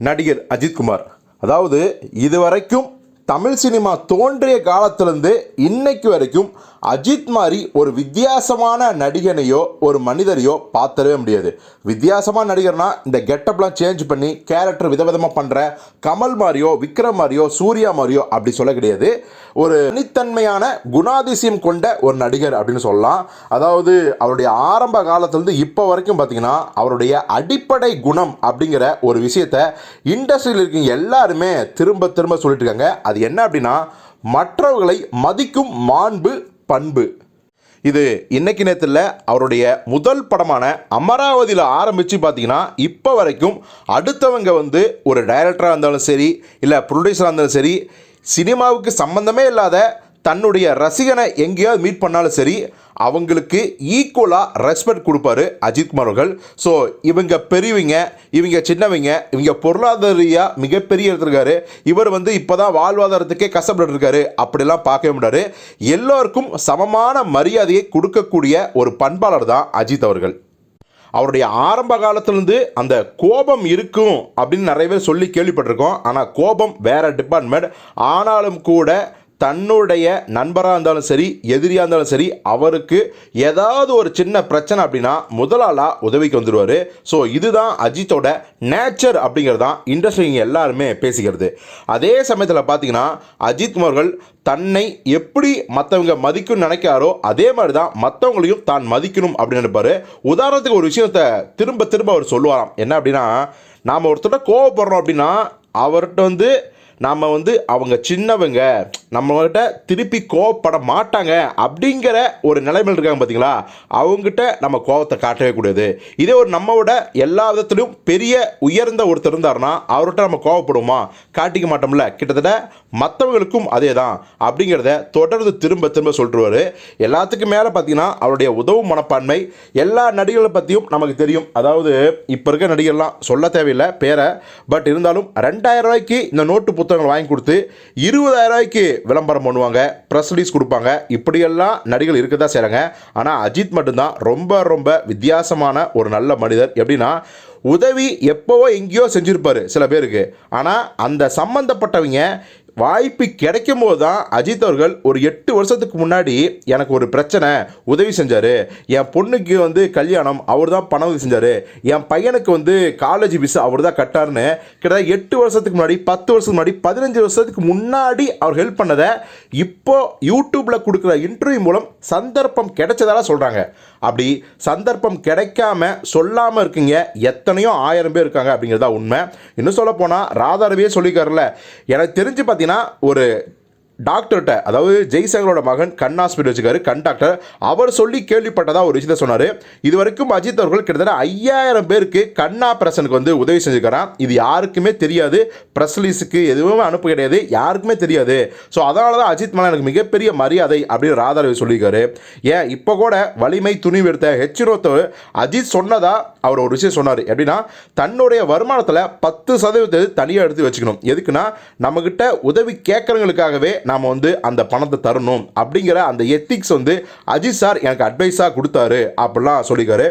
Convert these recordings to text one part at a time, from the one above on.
நடிகர் அஜித்குமார் அதாவது இதுவரைக்கும் தமிழ் சினிமா தோன்றிய காலத்திலிருந்து இன்னைக்கு வரைக்கும் அஜித் மாதிரி ஒரு வித்தியாசமான நடிகனையோ ஒரு மனிதரையோ பார்த்தவே முடியாது. வித்தியாசமான நடிகர்னா இந்த கெட்டப்லாம் சேஞ்ச் பண்ணி கேரக்டர் விதவிதமாக பண்ணுற கமல் மாதிரியோ விக்ரம் மாதிரியோ சூர்யா மாதிரியோ அப்படி சொல்ல கிடையாது. ஒரு தனித்தன்மையான குணாதிசயம் கொண்ட ஒரு நடிகர் அப்படின்னு சொல்லலாம். அதாவது அவருடைய ஆரம்ப காலத்துலேருந்து இப்போ வரைக்கும் பார்த்தீங்கன்னா அவருடைய அடிப்படை குணம் அப்படிங்கிற ஒரு விஷயத்த இண்டஸ்ட்ரியில் இருக்கீங்க எல்லாருமே திரும்ப திரும்ப சொல்லிட்டு இருக்காங்க. அது என்ன அப்படின்னா மற்றவர்களை மதிக்கும் மாண்பு பண்பு. இது இன்னைக்கு நேரத்தில் அவருடைய முதல் படமான அமராவதியில் ஆரம்பித்து பார்த்தீங்கன்னா இப்போ வரைக்கும் அடுத்தவங்க வந்து ஒரு டைரக்டராக இருந்தாலும் சரி இல்லை ப்ரொடியூசராக இருந்தாலும் சரி சினிமாவுக்கு சம்மந்தமே இல்லாத தன்னுடைய ரசிகனை எங்கேயாவது மீட் பண்ணாலும் சரி அவங்களுக்கு ஈக்குவலாக ரெஸ்பெக்ட் கொடுப்பாரு அஜித்குமார் அவர்கள். ஸோ இவங்க பெரியவங்க இவங்க சின்னவங்க இவங்க பொருளாதார ரீதியாக மிகப்பெரிய இருக்காரு இவர் வந்து இப்போ தான் வாழ்வாதாரத்துக்கே கஷ்டப்பட்டு இருக்காரு அப்படிலாம் பார்க்கவே முடியாது எல்லோருக்கும் சமமான மரியாதையை கொடுக்கக்கூடிய ஒரு பண்பாளர் தான் அஜித் அவர்கள். அவருடைய ஆரம்ப காலத்துலேருந்து அந்த கோபம் இருக்கும் அப்படின்னு நிறைய பேர் சொல்லி கேள்விப்பட்டிருக்கோம். ஆனால் கோபம் வேறு டிபார்ட்மெண்ட் ஆனாலும் கூட தன்னுடைய நண்பராக இருந்தாலும் சரி எதிரியாக இருந்தாலும் சரி அவருக்கு ஏதாவது ஒரு சின்ன பிரச்சனை அப்படின்னா முதலாளாக உதவிக்கு வந்துடுவார் ஸோ இதுதான் அஜித்தோட நேச்சர் அப்படிங்கிறது தான் இண்டஸ்ட்ரிங்க எல்லாருமே பேசிக்கிறது. அதே சமயத்தில் பார்த்தீங்கன்னா அஜித் அவர்கள் தன்னை எப்படி மற்றவங்க மதிக்கும்னு நினைக்காரோ அதே மாதிரி தான் மற்றவங்களையும் தான் மதிக்கணும் அப்படின்னு நினைப்பார். உதாரணத்துக்கு ஒரு விஷயத்தை திரும்ப திரும்ப அவர் சொல்லுவாராம். என்ன அப்படின்னா நாம் ஒருத்தர் கோவப்படுறோம் அப்படின்னா அவர்கிட்ட வந்து நாம் வந்து அவங்க சின்னவங்க நம்மகிட்ட திருப்பி கோவப்பட மாட்டாங்க அப்படிங்கிற ஒரு நிலைமையில் இருக்காங்க பார்த்தீங்களா அவங்ககிட்ட நம்ம கோவத்தை காட்டவே கூடாது. இதே ஒரு நம்மோட எல்லா விதத்திலும் பெரிய உயர்ந்த ஒருத்தர் இருந்தாருன்னா அவர்கிட்ட நம்ம கோவப்படுவோமா? காட்டிக்க மாட்டோம்ல. கிட்டத்தட்ட மற்றவங்களுக்கும் அதே தான் அப்படிங்கிறத தொடர்ந்து திரும்ப திரும்ப சொல்லிடுவார். எல்லாத்துக்கும் மேலே பார்த்தீங்கன்னா அவருடைய உதவும் மனப்பான்மை எல்லா நடிகர்களை பற்றியும் நமக்கு தெரியும். அதாவது இப்போ இருக்க நடிகர்லாம் சொல்ல தேவையில்லை பேரை. பட் இருந்தாலும் ரெண்டாயிரம் ரூபாய்க்கு இந்த நோட்டு புத்தகங்கள் வாங்கி கொடுத்து இருபதாயிரம் ரூபாய்க்கு விளம்பரம் பண்ணுவாங்க ப்ரெஸ் ரிலீஸ் கொடுப்பாங்க. இப்படியெல்லாம் நடிகர் இருக்க தான் செய்கிறாங்க ஆனால் அஜித் மட்டும்தான். ரொம்ப ரொம்ப வித்தியாசமான ஒரு நல்ல மனிதர். எப்படின்னா உதவி எப்போவோ எங்கேயோ செஞ்சுருப்பார் சில பேருக்கு. ஆனால் அந்த சம்மந்தப்பட்டவங்க வாய்ப்பு கிடைக்கும் போது தான் அஜித் அவர்கள் ஒரு எட்டு வருஷத்துக்கு முன்னாடி எனக்கு ஒரு பிரச்சனை உதவி செஞ்சார். என் பொண்ணுக்கு வந்து கல்யாணம் அவர் தான் பணம் உதவி செஞ்சார். என் பையனுக்கு வந்து காலேஜ் ஃபீஸ் அவர் தான் கட்டாருன்னு கிட்டத்தட்ட எட்டு வருஷத்துக்கு முன்னாடி பத்து வருஷத்துக்கு முன்னாடி பதினஞ்சு வருஷத்துக்கு முன்னாடி அவர் ஹெல்ப் பண்ணதை இப்போ யூடியூப்பில் கொடுக்குற இன்டர்வியூ மூலம் சந்தர்ப்பம் கிடைச்சதால சொல்கிறாங்க அப்படி சந்தர்ப்பம் கிடைக்காம சொல்லாமல் இருக்குங்க எத்தனையோ ஆயிரம் பேர் இருக்காங்க அப்படிங்கிறதா உண்மை. இன்னும் சொல்ல போனால் ராதாரவியே சொல்லிக்கார்ல எனக்கு தெரிஞ்சு பார்த்தீங்கன்னா பார்த்தீங்கன்னா ஒரு டாக்டர்கிட்ட அதாவது ஜெய்சங்கரோட மகன் கண் ஹாஸ்பிட்டல் வச்சுக்காரு கண் டாக்டர். அவர் சொல்லி கேள்விப்பட்டதாக ஒரு விஷயத்த சொன்னார். இது வரைக்கும் அஜித் அவர்கள் கிட்டத்தட்ட ஐயாயிரம் பேருக்கு கண் ஆப்ரேஷனுக்கு வந்து உதவி செஞ்சுக்கிறான் இது யாருக்குமே தெரியாது. ப்ரெஸ்லீஸுக்கு எதுவுமே அனுப்பு கிடையாது. யாருக்குமே தெரியாது. ஸோ அதனால தான் அஜித் மேலே எனக்கு மிகப்பெரிய மரியாதை அப்படின்னு ராதாரவி சொல்லியிருக்காரு. ஏன் இப்போ கூட வலிமை துணிவு எடுத்த ஹெச்ரோத்தவர் அஜித் சொன்னதா அவர் ஒரு விஷயம் சொன்னார். எப்படின்னா தன்னுடைய வருமானத்தில் பத்து சதவீதத்தை தனியாக எடுத்து வச்சுக்கணும். எதுக்குன்னா நம்மக்கிட்ட உதவி கேட்குறவங்களுக்காகவே நாம் வந்து அந்த பணத்தை தரணும் அப்படிங்கிற அந்த எத்திக்ஸ் வந்து அஜித் சார் எனக்கு அட்வைஸாக கொடுத்தாரு அப்படிலாம் சொல்லிக்காரு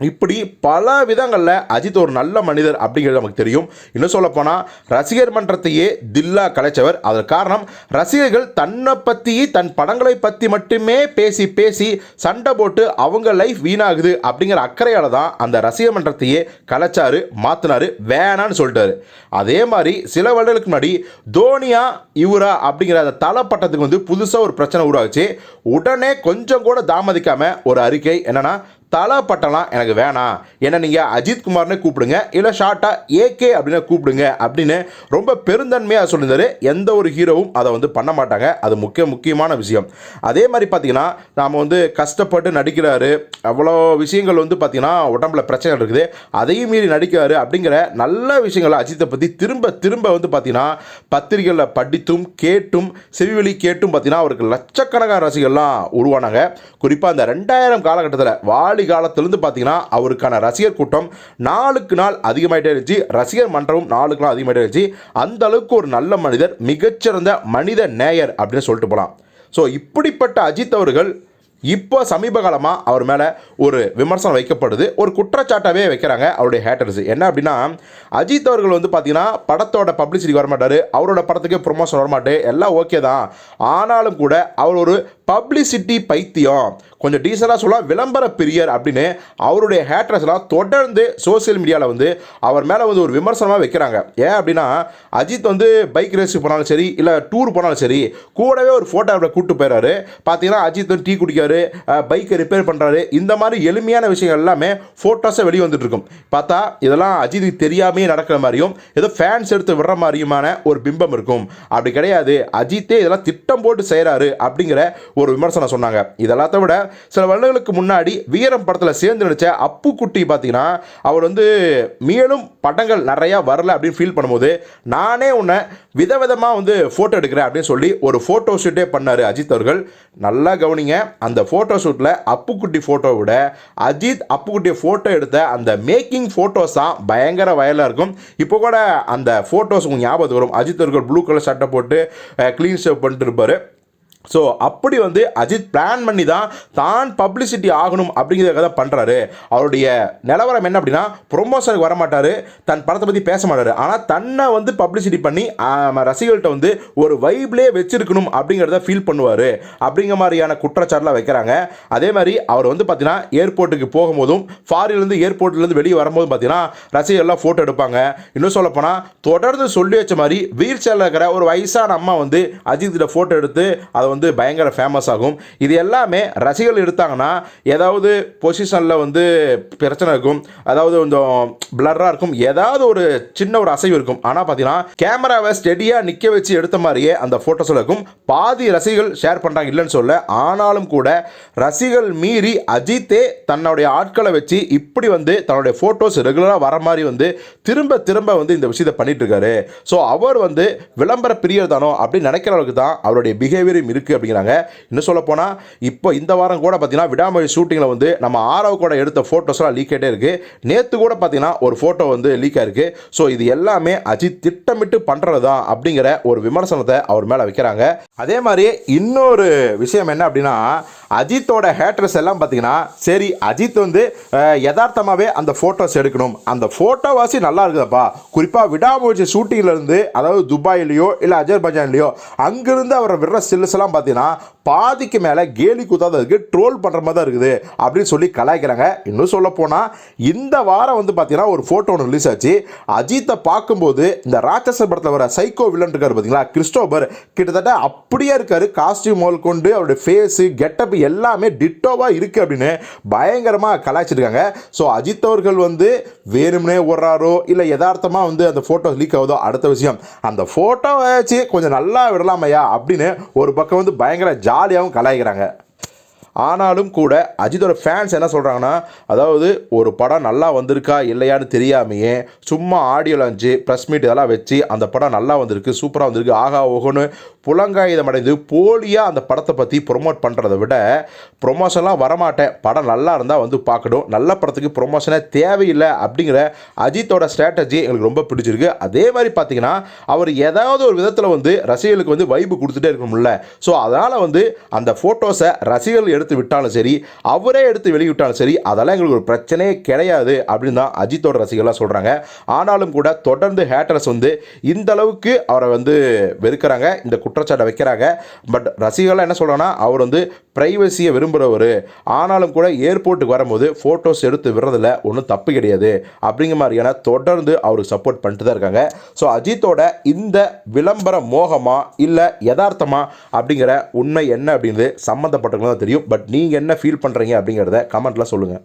இப்படி பல விதங்களில் அஜித் ஒரு நல்ல மனிதர் அப்படிங்கிறது நமக்கு தெரியும். இன்னும் சொல்லப்போனால் ரசிகர் மன்றத்தையே தில்லா கலைச்சவர். அதற்கு காரணம் ரசிகர்கள் தன்னை பற்றி தன் படங்களை பற்றி மட்டுமே பேசி பேசி சண்டை போட்டு அவங்க லைஃப் வீணாகுது அப்படிங்கிற அக்கறையால் தான் அந்த ரசிகர் மன்றத்தையே கலைச்சாரு மாற்றினாரு வேணான்னு சொல்லிட்டாரு. அதே மாதிரி சில வருடங்களுக்கு முன்னாடி தோனியா இவரா அப்படிங்கிற அந்த தலப்பட்டத்துக்கு வந்து புதுசாக ஒரு பிரச்சனை உருவாச்சு. உடனே கொஞ்சம் கூட தாமதிக்காமல் ஒரு அறிக்கை என்னென்னா தலை பட்டம்லாம் எனக்கு வேணாம். என்ன நீங்கள் அஜித்குமார்னே கூப்பிடுங்க இல்லை ஷார்ட்டாக ஏகே அப்படின்னு கூப்பிடுங்க அப்படின்னு ரொம்ப பெருந்தன்மையாக சொல்லியிருந்தாரு. எந்த ஒரு ஹீரோவும் அதை வந்து பண்ண மாட்டாங்க. அது முக்கிய முக்கியமான விஷயம். அதே மாதிரி பார்த்தீங்கன்னா நாம் வந்து கஷ்டப்பட்டு நடிக்கிறாரு. அவ்வளோ விஷயங்கள் வந்து பார்த்திங்கன்னா உடம்புல பிரச்சனை இருக்குது. அதையும் மீறி நடிக்கிறாரு அப்படிங்கிற நல்ல விஷயங்களை அஜித்தை பற்றி திரும்ப திரும்ப வந்து பார்த்தீங்கன்னா பத்திரிகைகளில் படித்தும் கேட்டும் செவிவெளி கேட்டும் பார்த்தீங்கன்னா அவருக்கு லட்சக்கணக்கான ரசிகர்லாம் உருவானாங்க. குறிப்பாக அந்த ரெண்டாயிரம் காலகட்டத்தில் வாலி காலத்திலிருந்து பார்த்தீங்கன்னா அவருக்கான ரசிகர் கூட்டம் நாளுக்கு நாள் அதிகமாகிட்டே இருந்துச்சு. ரசிகர் மன்றமும் நாளுக்கு நாள் அதிகமாகிட்டே இருந்துச்சு. அந்த அளவுக்கு ஒரு நல்ல மனிதர் மிகச்சிறந்த மனித நேயர் அப்படின்னு சொல்லிட்டு போகலாம் ஸோ இப்படிப்பட்ட அஜித் அவர்கள் இப்போ சமீப காலமாக அவர் மேலே ஒரு விமர்சனம் வைக்கப்படுது. ஒரு குற்றச்சாட்டாகவே வைக்கிறாங்க அவருடைய ஹேட்டர்ஸ் என்ன அப்படின்னா அஜித் அவர்கள் வந்து பார்த்தீங்கன்னா படத்தோட பப்ளிசிட்டி வரமாட்டார். அவரோட படத்துக்கு ப்ரொமோஷன் வரமாட்டு. எல்லாம் ஓகே தான். ஆனாலும் கூட அவர் ஒரு பப்ளிசிட்டி பைத்தியம். கொஞ்சம் டீசலாக சொல்லலாம். விளம்பர பிரியர் அப்படின்னு அவருடைய ஹேட்ரஸ்லாம் தொடர்ந்து சோஷியல் மீடியாவில் வந்து அவர் மேலே வந்து ஒரு விமர்சனமாக வைக்கிறாங்க. ஏன் அப்படின்னா அஜித் வந்து பைக் ரேஸுக்கு போனாலும் சரி இல்லை டூர் போனாலும் சரி கூடவே ஒரு ஃபோட்டோ அவரை கூப்பிட்டு போயிறாரு. பார்த்தீங்கன்னா அஜித் வந்து டீ குடிக்காரு பைக்கை ரிப்பேர் பண்ணுறாரு இந்த மாதிரி எளிமையான விஷயங்கள் எல்லாமே ஃபோட்டோஸை வெளியே வந்துட்டு இருக்கும். பார்த்தா இதெல்லாம் அஜித்துக்கு தெரியாமே நடக்கிற மாதிரியும் ஏதோ ஃபேன்ஸ் எடுத்து விடுற மாதிரியுமான ஒரு பிம்பம் இருக்கும். அப்படி கிடையாது. அஜித்தே இதெல்லாம் திட்டம் போட்டு செய்கிறாரு அப்படிங்கிற ஒரு விமர்சனம் சொன்னாங்க. இதெல்லாத்த விட சில வருடங்களுக்கு முன்னாடி வீரம் படத்தில் சேர்ந்து நடித்த அப்பு குட்டி பார்த்தீங்கன்னா அவர் வந்து மேலும் படங்கள் நிறையா வரல அப்படின்னு ஃபீல் பண்ணும்போது நானே உன்னை விதவிதமாக வந்து ஃபோட்டோ எடுக்கிறேன் அப்படின்னு சொல்லி ஒரு ஃபோட்டோ ஷூட்டே பண்ணார் அஜித் அவர்கள். நல்லா கவனிங்க அந்த ஃபோட்டோ ஷூட்டில் அப்புக்குட்டி ஃபோட்டோவை விட அஜித் அப்புக்குட்டியை ஃபோட்டோ எடுத்த அந்த மேக்கிங் ஃபோட்டோஸ் தான் பயங்கர வயலாக இருக்கும். இப்போ கூட அந்த ஃபோட்டோஸ் உங்களுக்கு ஞாபகத்துக்கு வரும். அஜித் அவர்கள் ப்ளூ கலர் சட்டை போட்டு க்ளீன் ஷேவ் பண்ணிட்டு இருப்பார். ஸோ அப்படி வந்து அஜித் பிளான் பண்ணி தான் தான் பப்ளிசிட்டி ஆகணும் அப்படிங்கிறத தான் பண்ணுறாரு அவருடைய நிலவரம் என்ன அப்படின்னா ப்ரொமோஷனுக்கு வரமாட்டார் தன் படத்தை பற்றி பேச மாட்டார். ஆனால் தன்னை வந்து பப்ளிசிட்டி பண்ணி ரசிகர்கள்ட்ட வந்து ஒரு வைப்லேயே வச்சிருக்கணும் அப்படிங்கிறத ஃபீல் பண்ணுவார். அப்படிங்கிற மாதிரியான குற்றச்சாட்டுலாம் வைக்கிறாங்க. அதே மாதிரி அவர் வந்து பார்த்தீங்கன்னா ஏர்போர்ட்டுக்கு போகும்போதும் ஃபாரின்லேருந்து ஏர்போர்ட்லேருந்து வெளியே வரும்போதும் பார்த்தீங்கன்னா ரசிகர்கள்லாம் ஃபோட்டோ எடுப்பாங்க. இன்னும் சொல்லப்போனால் தொடர்ந்து சொல்லி வச்ச மாதிரி வீல் சேரில் இருக்கிற ஒரு வயசான அம்மா வந்து அஜித்திட்ட ஃபோட்டோ எடுத்து அதை வந்து பயங்கர ஃபேமஸ் ஆகும். இது எல்லாமே ரசிகர்கள் எடுத்தாங்கன்னா ஏதாவது பொசிஷனில் வந்து பிரச்சனை இருக்கும். அதாவது கொஞ்சம் பிளர்ராக இருக்கும். ஏதாவது ஒரு சின்ன ஒரு அசைவு இருக்கும். ஆனால் பார்த்தீங்கன்னா கேமராவை ஸ்டெடியாக நிற்க வச்சு எடுத்த மாதிரியே அந்த ஃபோட்டோஸில் இருக்கும். பாதி ரசிகர்கள் ஷேர் பண்ணுறாங்க இல்லைன்னு சொல்ல ஆனாலும் கூட ரசிகர்கள் மீறி அஜித்தே தன்னுடைய ஆட்களை வச்சு இப்படி வந்து தன்னுடைய ஃபோட்டோஸ் ரெகுலராக வர மாதிரி வந்து திரும்ப திரும்ப வந்து இந்த விஷயத்தை பண்ணிட்டு இருக்காரு. ஸோ அவர் வந்து விளம்பர பிரியர் தானோ அப்படின்னு நினைக்கிற அளவுக்கு தான் அவருடைய பிஹேவியரும் இருக்குது அப்படிங்கிறாங்க. இன்னும் சொல்ல போனால் இப்போ இந்த வாரம் கூட பார்த்தீங்கன்னா விடாமொழி ஷூட்டிங்கில் வந்து நம்ம ஆரவ் கூட எடுத்த ஃபோட்டோஸ்லாம் லீக் ஆகிட்டே இருக்குது நேற்று கூட பார்த்தீங்கன்னா ஒரு ஃபோட்டோ வந்து லீக் ஆயிருக்கு. ஸோ இது எல்லாமே அஜித் திட்டமிட்டு பண்ணுறது தான் அப்படிங்கிற ஒரு விமர்சனத்தை அவர் மேலே வைக்கிறாங்க. அதே மாதிரி இன்னொரு விஷயம் என்ன அப்படின்னா அஜித்தோட ஹேட்டர்ஸ் எல்லாம் பார்த்தீங்கன்னா சரி அஜித் வந்து யதார்த்தமாகவே அந்த ஃபோட்டோஸ் எடுக்கணும். அந்த ஃபோட்டோவாசி நல்லா இருக்குதப்பா. குறிப்பாக விடாமுயற்சி ஷூட்டிங்கில் இருந்து அதாவது துபாயிலையோ இல்லை அஜர்பைஜான்லையோ அங்கிருந்து அவரை விடுற ஸ்டில்ஸ் எல்லாம் பார்த்தீங்கன்னா பாதிக்கு மேலே கேலி குத்தாத இருக்குது ட்ரோல் பண்ணுற மாதிரி தான் இருக்குது அப்படின்னு சொல்லி கலாய்க்கிறாங்க. இன்னும் சொல்ல போனால் இந்த வாரம் வந்து பார்த்தீங்கன்னா ஒரு ஃபோட்டோ ஒன்று ரிலீஸ் ஆச்சு. அஜித்தை பார்க்கும்போது இந்த ராட்சச படத்தில் வர சைக்கோ வில்லன் இருக்கார் பார்த்தீங்களா கிறிஸ்டோபர் கிட்டத்தட்ட அப்படியே இருக்கார். காஸ்டியூம் மோல் கொண்டு அவருடைய ஃபேஸு கெட்டப் எல்லாமே டிட்டோவாக இருக்குது அப்படின்னு பயங்கரமாக கலாய்ச்சிருக்காங்க. ஸோ அஜித் அவர்கள் வந்து வேணும்னே ஓடுறாரோ இல்லை யதார்த்தமாக வந்து அந்த ஃபோட்டோ லீக் ஆகுதோ அடுத்த விஷயம். அந்த ஃபோட்டோவை வச்சு கொஞ்சம் நல்லா விடலாமையா அப்படின்னு ஒரு பக்கம் வந்து பயங்கர ஜாலியாகவும் கலாய்க்கிறாங்க. ஆனாலும் கூட அஜித்தோட ஃபேன்ஸ் என்ன சொல்கிறாங்கன்னா அதாவது ஒரு படம் நல்லா வந்திருக்கா இல்லையான்னு தெரியாமையே சும்மா ஆடியோ லான்ச்சு ப்ரெஸ் மீட் இதெல்லாம் வச்சு அந்த படம் நல்லா வந்திருக்கு சூப்பராக வந்திருக்கு ஆகா ஓகோன்னு புலங்காயுதம் அடைந்து போலியாக அந்த படத்தை பற்றி ப்ரொமோட் பண்ணுறத விட ப்ரொமோஷன்லாம் வரமாட்டேன். படம் நல்லா இருந்தால் வந்து பார்க்கணும். நல்ல படத்துக்கு ப்ரொமோஷனே தேவையில்லை அப்படிங்கிற அஜித்தோட ஸ்ட்ராட்டஜி எங்களுக்கு ரொம்ப பிடிச்சிருக்கு. அதே மாதிரி பார்த்தீங்கன்னா அவர் ஏதாவது ஒரு விதத்தில் வந்து ரசிகர்களுக்கு வந்து வைப்பு கொடுத்துட்டே இருக்கணும்ல ஸோ அதனால் வந்து அந்த ஃபோட்டோஸை ரசிகர்கள் எடுத்து விட்டாலும் சரி அவரே எடுத்து வெளியிட்டாலும் சரி அதெல்லாம் எங்களுக்கு ஒரு பிரச்சனையே கிடையாது அப்படின்னு தான் அஜித்தோட ரசிகர்லாம் சொல்கிறாங்க ஆனாலும் கூட தொடர்ந்து ஹேட்டர்ஸ் வந்து இந்த அளவுக்கு அவரை வந்து வெறுக்கிறாங்க இந்த குற்றச்சாட்டை வைக்கிறாங்க. பட் ரசிகர்கள்லாம் என்ன சொல்கிறாங்கன்னா அவர் வந்து ப்ரைவசியை விரும்புகிறவர் ஆனாலும் கூட ஏர்போர்ட்டுக்கு வரும்போது ஃபோட்டோஸ் எடுத்து விடுறதுல ஒன்றும் தப்பு கிடையாது. அப்படிங்கிற மாதிரியான தொடர்ந்து அவருக்கு சப்போர்ட் பண்ணிட்டு தான் இருக்காங்க. ஸோ அஜித்தோட இந்த விளம்பர மோகமா இல்லை யதார்த்தமா அப்படிங்கிற உண்மை என்ன அப்படிங்கிறது சம்மந்தப்பட்டவங்க தான் தெரியும். பட் நீங்கள் என்ன ஃபீல் பண்ணுறீங்க அப்படிங்கிறத கமெண்ட்டில் சொல்லுங்கள்